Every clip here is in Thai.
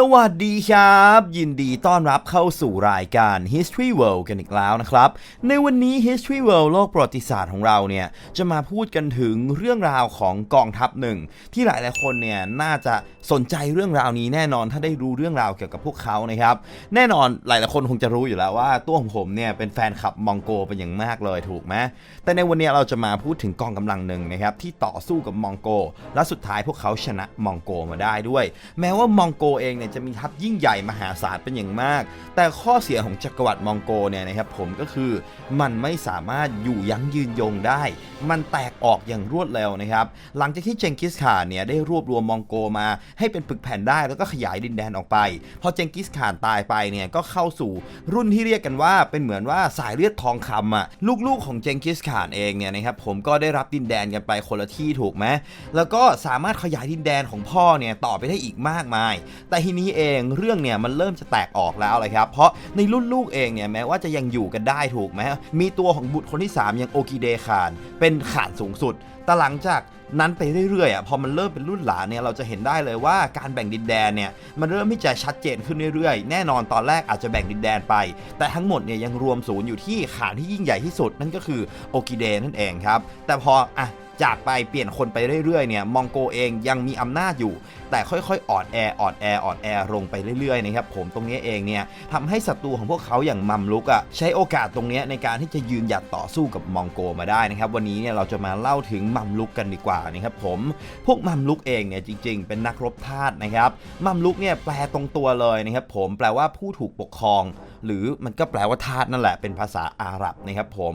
สวัสดีครับ ยินดีต้อนรับเข้าสู่รายการ History World กันอีกแล้วนะครับ ในวันนี้ History World โลกประวัติศาสตร์ของเราเนี่ย จะมาพูดกันถึงเรื่องราวของกองทัพหนึ่ง ที่หลายๆคนเนี่ย น่าจะสนใจเรื่องราวนี้แน่นอนถ้าได้รู้เรื่องราวเกี่ยวกับพวกเขานะครับ แน่นอนหลายๆคนคงจะรู้อยู่แล้วว่า ตัวของผมเนี่ยเป็นแฟนคลับมองโกเป็นอย่างมากเลยถูกไหมแต่ในวันนี้เราจะมาพูดถึงกองกำลังหนึ่งนะครับที่ต่อสู้กับมองโก และสุดท้ายพวกเขาชนะมองโกมาได้ด้วย แม้ว่ามองโกเองเนี่ยจะมีทัพยิ่งใหญ่มหาศาลเป็นอย่างมาก แต่ข้อเสียของจักรวรรดิมองโกเนี่ยนะครับผมก็คือมันไม่สามารถอยู่ยั้งยืนยงได้ มันแตกออกอย่างรวดเร็วนะครับหลังจากที่เจงกิสข่านเนี่ยได้รวบรวมมองโกมาให้เป็นปึกแผ่นได้แล้วก็ขยายดินแดนออกไปพอเจงกิสข่านตายไปเนี่ยก็เข้าสู่รุ่นที่เรียกกันว่าเป็นเหมือนว่าสายเลือดทองคำอะลูกๆของเจงกิสข่านเองเนี่ยนะครับผมก็ได้รับดินแดนกันไปคนละที่ถูกไหมแล้วก็สามารถขยายดินแดนของพ่อเนี่ยต่อไปได้อีกมากมาย แต่นี้เองเรื่องเนี่ยมันเริ่มจะแตกออกแล้วเลยครับ เพราะในรุ่นลูกเองเนี่ยแม้ว่าจะยังอยู่กันได้ถูกไหมมีตัวของบุตรคนที่ 3 อย่างโอกิเดคานเป็นขานสูงสุดแต่หลังจากนั้นไปเรื่อยๆอะพอมันเริ่มเป็นรุ่นหลานเนี่ยเราจะเห็นได้เลยว่าการแบ่งดินแดนเนี่ยมันเริ่มที่จะชัดเจนขึ้นเรื่อยๆ แน่นอนตอนแรกอาจจะแบ่งดินแดนไป แต่ทั้งหมดเนี่ยยังรวมศูนย์อยู่ที่ขานที่ยิ่งใหญ่ที่สุดนั่นก็คือโอกิเดนั่นเองครับ แต่พออะ จากไปเปลี่ยนคนไปเรื่อยๆเนี่ยมองโกเองยังมีอำนาจอยู่ แต่ค่อยๆอ่อนแออ่อนแออ่อนแอลงไปเรื่อยๆนะครับผมตรงนี้เองเนี่ยทำให้ศัตรูของพวกเขาอย่างมัมลุกอะใช้โอกาสตรงนี้ในการที่จะยืนหยัดต่อสู้กับมองโกมาได้นะครับวันนี้เนี่ยเราจะมาเล่าถึงมัมลุกกันดีกว่านะครับผมพวกมัมลุกเองเนี่ยจริง ๆ เป็นนักรบทาสนะครับมัมลุกเนี่ยแปลตรงตัวเลยนะครับผมแปลว่าผู้ถูกปกครอง หรือมันก็แปลว่าทาสนั่นแหละเป็นภาษาอาหรับนะครับผม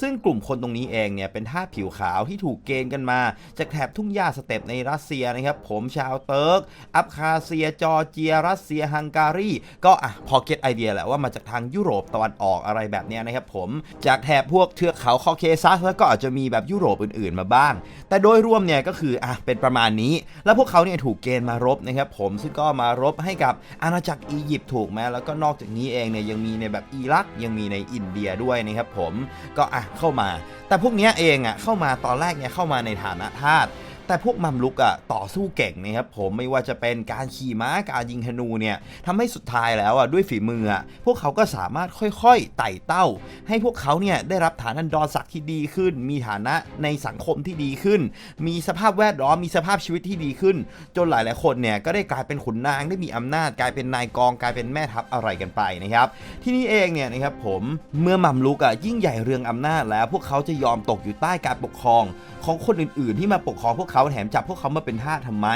ซึ่งกลุ่มคนตรงนี้เองเนี่ยเป็นทาสผิวขาวที่ถูกเกณฑ์กันมา จากแถบทุ่งหญ้าสเต็ปในรัสเซียนะครับผมชาวเติร์ก อับคาเซียจอร์เจีย รัสเซียฮังการี ก็อะพอเก็ตไอเดียแหละว่ามาจากทางยุโรปตะวันออกอะไรแบบนี้นะครับผมจากแถบพวกเทือกเขาคอเคซัสแล้วก็อาจจะมีแบบยุโรปอื่นๆมาบ้าง แต่โดยรวมเนี่ยก็คืออะเป็นประมาณนี้ แล้วพวกเขาเนี่ยถูกเกณฑ์มารบนะครับผมซึ่งก็มารบให้กับอาณาจักรอียิปต์ถูกไหมแล้วก็นอกจากนี้เองเนี่ยยังมีในแบบอิรัก ยังมีในอินเดียด้วยนะครับผมก็อะเข้ามา แต่พวกนี้เองอะเข้ามาตอนแรกเนี่ยเข้ามาในฐานะทาส แต่พวกมัมลุกอะต่อสู้เก่งนะครับผมไม่ว่าจะเป็นการขี่ม้าการยิงธนูเนี่ยทำให้สุดท้ายแล้วอะด้วยฝีมืออะพวกเขาก็สามารถค่อยๆไต่เต้า ให้พวกเขาเนี่ยได้รับฐานันดรศักดิ์ที่ดีขึ้น มีฐานะในสังคมที่ดีขึ้น มีสภาพแวดล้อมมีสภาพชีวิตที่ดีขึ้น จนหลายๆคนเนี่ยก็ได้กลายเป็นขุนนางได้มีอำนาจ กลายเป็นนายกองกลายเป็นแม่ทัพอะไรกันไปนะครับที่นี่เองเนี่ยนะครับผมเมื่อมัมลุกอะยิ่งใหญ่เรืองอำนาจแล้ว พวกเขาจะยอมตกอยู่ใต้การปกครองของคนอื่นๆ ที่มาปกครองพวกเขาแถมจับพวกเขามาเป็นทาสทำไม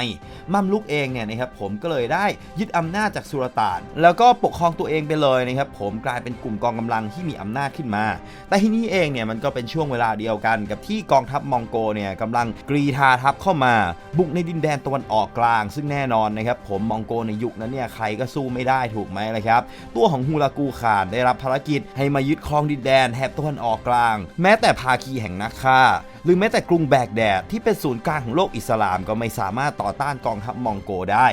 มัมลุกเองเนี่ยนะครับผมก็เลยได้ยึดอำนาจจากสุลต่าน แล้วก็ปกครองตัวเองไปเลยนะครับผมกลายเป็นกลุ่มกองกำลังที่มีอำนาจขึ้นมา แต่ที่นี่เองเนี่ยมันก็เป็นช่วงเวลาเดียวกันกับที่กองทัพมองโกเนี่ยกำลังกรีธาทัพเข้ามา บุกในดินแดนตะวันออกกลาง ซึ่งแน่นอนนะครับผมมองโกในยุคนั้นเนี่ยใครก็สู้ไม่ได้ถูกไหมล่ะครับ ตัวของฮูลากูขานได้รับภารกิจให้มายึดครองดินแดนแถบตะวันออกกลาง แม้แต่ภาคีแห่งนักฆ่า หรือแม้แต่กรุงแบกแดดที่เป็นศูนย์กลางของโลกอิสลามก็ไม่สามารถต่อต้านกองทัพมองโกได้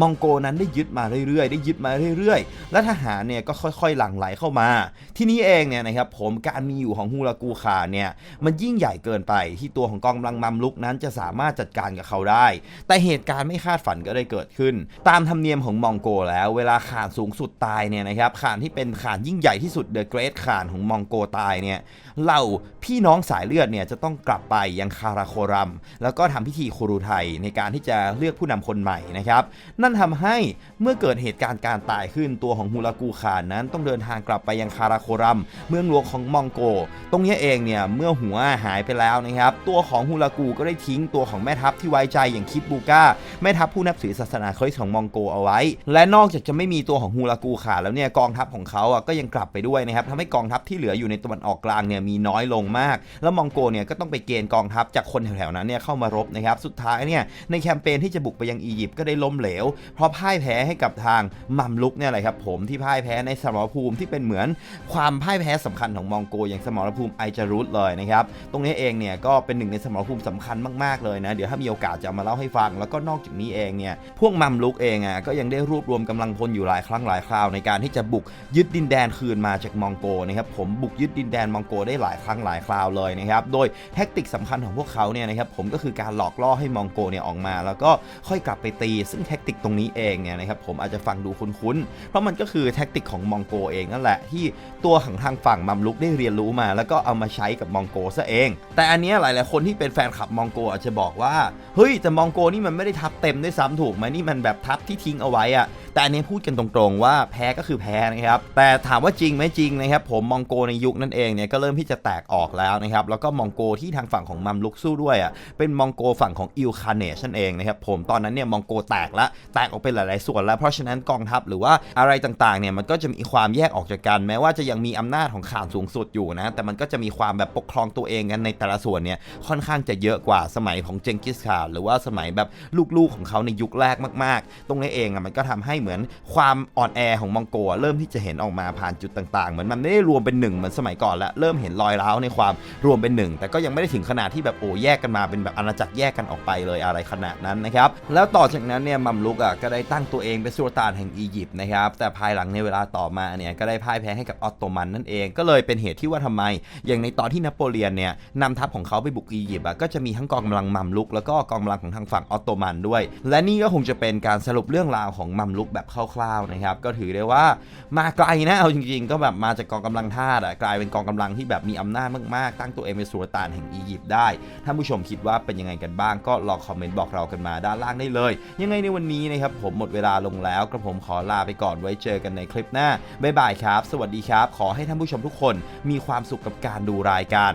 มองโกนั้นได้ยึดมาเรื่อยๆ ได้ยึดมาเรื่อยๆ และทหารเนี่ยก็ค่อยๆ หลั่งไหลเข้ามา ที่นี้เองเนี่ยนะครับผมการมีอยู่ของฮูลากูคาเนี่ยมันยิ่งใหญ่เกินไปที่ตัวของกองกำลังมัมลุกนั้นจะสามารถจัดการกับเขาได้ แต่เหตุการณ์ไม่คาดฝันก็ได้เกิดขึ้น ตามธรรมเนียมของมองโกแล้วเวลาข่านสูงสุดตายเนี่ยนะครับข่านที่เป็นข่านยิ่งใหญ่ที่สุดเดอะเกรทข่านของมองโกตายเนี่ยเหล่าพี่น้องสายเลือดเนี่ยจะต้องกลับไปยังคาราโครัม แล้วก็ทำพิธีครูไทยในการที่จะเลือกผู้นำคนใหม่นะครับนั่นทำให้เมื่อเกิดเหตุการณ์การตายขึ้นตัวของฮูลากูขานนั้นต้องเดินทางกลับไปยังคาราโครัม เมืองหลวงของมองโก ตรงนี้เองเนี่ยเมื่อหัวหายไปแล้วนะครับ ตัวของฮูลากูก็ได้ทิ้งตัวของแม่ทัพที่ไว้ใจอย่างคิดบูก้าแม่ทัพผู้นับถือศาสนาคริสต์ของมองโกเอาไว้ และนอกจากจะไม่มีตัวของฮูลากูขานแล้วเนี่ยกองทัพของเขาอะก็ยังกลับไปด้วยนะครับทำให้กองทัพที่เหลืออยู่ในตะวันออกกลางเนี่ยมีน้อยลงมาก แล้วมองโกเนี่ยก็ต้องไปเกณฑ์กองทัพจากคนแถวๆนั้นเนี่ยเข้ามารบนะครับสุดท้ายเนี่ยในแคมเปญที่จะบุกไปยังอียิปต์ก็ได้ล้มเหลวเพราะพ่ายแพ้ให้กับทางมัมลุกเนี่ยแหละครับผมที่พ่ายแพ้ในสมรภูมิที่เป็นเหมือนความพ่ายแพ้สำคัญของมองโกอย่างสมรภูมิไอจารุตเลยนะครับตรงนี้เองเนี่ยก็เป็นหนึ่งในสมรภูมิสำคัญมากๆเลยนะเดี๋ยวถ้ามีโอกาสจะมาเล่าให้ฟัง แล้วก็นอกจากนี้เองเนี่ยพวกมัมลุกเองอะก็ยังได้รวบรวมกำลังพลอยู่หลายครั้งหลายคราวในการที่จะบุกยึดดินแดนคืนมาจากมองโกนะครับผมบุกยึดดินแดนมองโกได้หลายครั้งหลายคราวเลยนะครับโดยแทคติกสำคัญของพวกเขาเนี่ยนะครับผมก็คือการหลอกล่อให้มองโกเนี่ยออกมา แล้วก็ค่อยกลับไปตี ซึ่งแทคติกตรงนี้เองเนี่ยนะครับผมอาจจะฟังดูคุ้นๆ เพราะมันก็คือแท็กติกของมองโกเองนั่นแหละที่ตัวของทางฝั่งมัมลุกได้เรียนรู้มา แล้วก็เอามาใช้กับมองโกซะเอง แต่อันนี้ยหลายๆคนที่เป็นแฟนคลับมองโกอาจจะบอกว่าเฮ้ยแต่มองโกนี่มันไม่ได้ทับเต็มด้วยซ้ำถูกไหมนี่มันแบบทับที่ทิ้งเอาไว้อะ แต่อันนี้พูดกันตรงๆว่าแพ้ก็คือแพ้นะครับ แต่ถามว่าจริงไหมจริงนะครับ ผมมองโกในยุคนั้นเองเนี่ยก็เริ่มที่จะแตกออกแล้วนะครับ แล้วก็มองโกที่ทางฝั่งของมัมลุกสู้ด้วยอะ เป็นมองโกฝั่งของอิลคาเนชนั่นเองนะครับ ผมตอนนั้นเนี่ยมองโกแตกละแตกออกเป็นหลายๆส่วนแล้ว เพราะฉะนั้นกองทัพหรือว่าอะไรต่างๆเนี่ยมันก็จะมีความแยกออกจากกัน แม้ว่าจะยังมีอำนาจของข่านสูงสุดอยู่นะ แต่มันก็จะมีความแบบปกครองตัวเองกันในแต่ละส่วนเนี่ยค่อนข้างจะเยอะกว่าสมัยของเจงกิสข่านหรือว่าสมัยแบบลูกๆของเขาในยุคแรกมาก ๆ ตรงนี้เองอะมันก็ทำให้เหมือนความอ่อนแอของมองโกเริ่มที่จะเห็นออกมาผ่านจุดต่างๆ เหมือนมันไม่ได้รวมเป็นหนึ่งเหมือนสมัยก่อนล้วเริ่มเห็นรอยร้าวในความรวมเป็นหนึ่งแต่ก็ยังไม่ได้ถึงขนาดที่แบบโอ้แยกกันมาเป็นแบบอาณาจักรแยกกันออกไปเลยอะไรขนาดนั้นนะครับแล้วต่อจากนั้นเนี่ยมัมลุกอะก็ได้ตั้งตัวเองเป็นสุลต่านแห่งอียิปต์นะครับแต่ภายหลังในเวลาต่อมาเนี่ยก็ได้พ่ายแพ้ให้กับออตโตมันนั่นเอง ก็เลยเป็นเหตุที่ว่าทำไม อย่างในตอนที่นโปเลียนเนี่ยนำทัพของเขาไปบุกอียิปต์อะก็จะมีทั้งกองกำลังมัมลุก แล้วก็กองกำลังของทางฝั่งออตโตมันด้วย และนี่ก็คงจะเป็นการสรุปเรื่องราวของมัมลุกแบบคร่าวๆนะครับก็ถือได้ว่ามาไกลนะเอาจริงๆ ก็แบบมาจากกองกำลังทาสอะกลายเป็นกองกำลังที่แบบมีอำนาจมากๆ ตั้งตัวเองเป็นสุลต่านแห่งอียิปต์ได้ท่านผู้ชมคิดว่าเป็นยังไงกันบ้างก็ลองคอมเมนต์บอกเรากันมาด้านล่างได้เลย ยังไงในวันนี้นะครับผมหมดเวลาลงแล้วกระผมขอลาไปก่อนไว้เจอกันในคลิปหน้าบ๊ายบายครับ สวัสดีครับ ขอให้ท่านผู้ชมทุกคนมีความสุขกับการดูรายการ